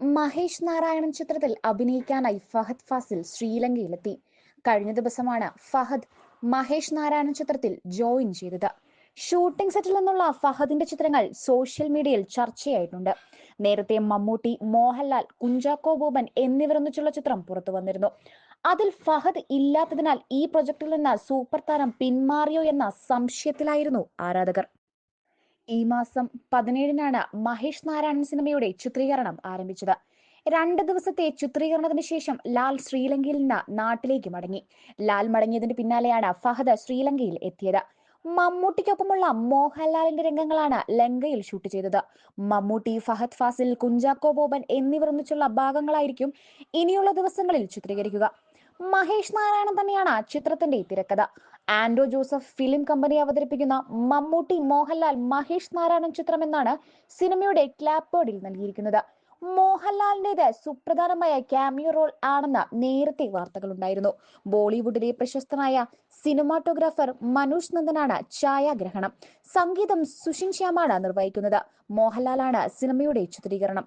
മഹേഷ് നാരായണൻ ചിത്രത്തിൽ അഭിനയിക്കാനായി ഫഹദ് ഫാസിൽ ശ്രീലങ്കയിലെത്തി. കഴിഞ്ഞ ദിവസമാണ് ഫഹദ് മഹേഷ് നാരായണൻ ചിത്രത്തിൽ ജോയിൻ ചെയ്തത്. ഷൂട്ടിംഗ് സെറ്റിൽ നിന്നുള്ള ഫഹദിന്റെ ചിത്രങ്ങൾ സോഷ്യൽ മീഡിയയിൽ ചർച്ചയായിട്ടുണ്ട്. നേരത്തെ മമ്മൂട്ടി മോഹൻലാൽ കുഞ്ചാക്കോ ബോബൻ എന്നിവർ ഒന്നിച്ചുള്ള ചിത്രം പുറത്തു വന്നിരുന്നു. അതിൽ ഫഹദ് ഇല്ലാത്തതിനാൽ ഈ പ്രൊജക്ടിൽ നിന്ന് സൂപ്പർ താരം പിന്മാറിയോ എന്ന സംശയത്തിലായിരുന്നു ആരാധകർ. ഈ മാസം പതിനേഴിനാണ് മഹേഷ് നാരായണൻ സിനിമയുടെ ചിത്രീകരണം ആരംഭിച്ചത്. രണ്ട് ദിവസത്തെ ചിത്രീകരണത്തിന് ശേഷം ലാൽ ശ്രീലങ്കയിൽ നിന്ന് നാട്ടിലേക്ക് മടങ്ങി. ലാൽ മടങ്ങിയതിന് പിന്നാലെയാണ് ഫഹദ് ശ്രീലങ്കയിൽ എത്തിയത്. മമ്മൂട്ടിക്കൊപ്പമുള്ള മോഹൻലാലിന്റെ രംഗങ്ങളാണ് ലങ്കയിൽ ഷൂട്ട് ചെയ്തത്. മമ്മൂട്ടി ഫഹദ് ഫാസിൽ കുഞ്ചാക്കോ ബോബൻ എന്നിവർ ഒന്നിച്ചുള്ള ഭാഗങ്ങളായിരിക്കും ഇനിയുള്ള ദിവസങ്ങളിൽ ചിത്രീകരിക്കുക. മഹേഷ് നാരായണൻ തന്നെയാണ് ചിത്രത്തിന്റെ തിരക്കഥ. ആൻഡ്രോ ജോസഫ് ഫിലിം കമ്പനി അവതരിപ്പിക്കുന്ന മമ്മൂട്ടി മോഹൻലാൽ മഹേഷ് നാരായണൻ ചിത്രം എന്നാണ് സിനിമയുടെ ക്ലാപ്പേർഡിൽ നൽകിയിരിക്കുന്നത്. മോഹൻലാലിന്റേത് സുപ്രധാനമായ ക്യാമിയോ റോൾ ആണെന്ന് നേരത്തെ വാർത്തകളുണ്ടായിരുന്നു. ബോളിവുഡിലെ പ്രശസ്തനായ സിനിമാറ്റോഗ്രാഫർ മനോജ് നന്ദനാണ് ഛായാഗ്രഹണം. സംഗീതം സുഷിൻ ശ്യാമാണ് നിർവഹിക്കുന്നത്. മോഹൻലാലാണ് സിനിമയുടെ ചിത്രീകരണം.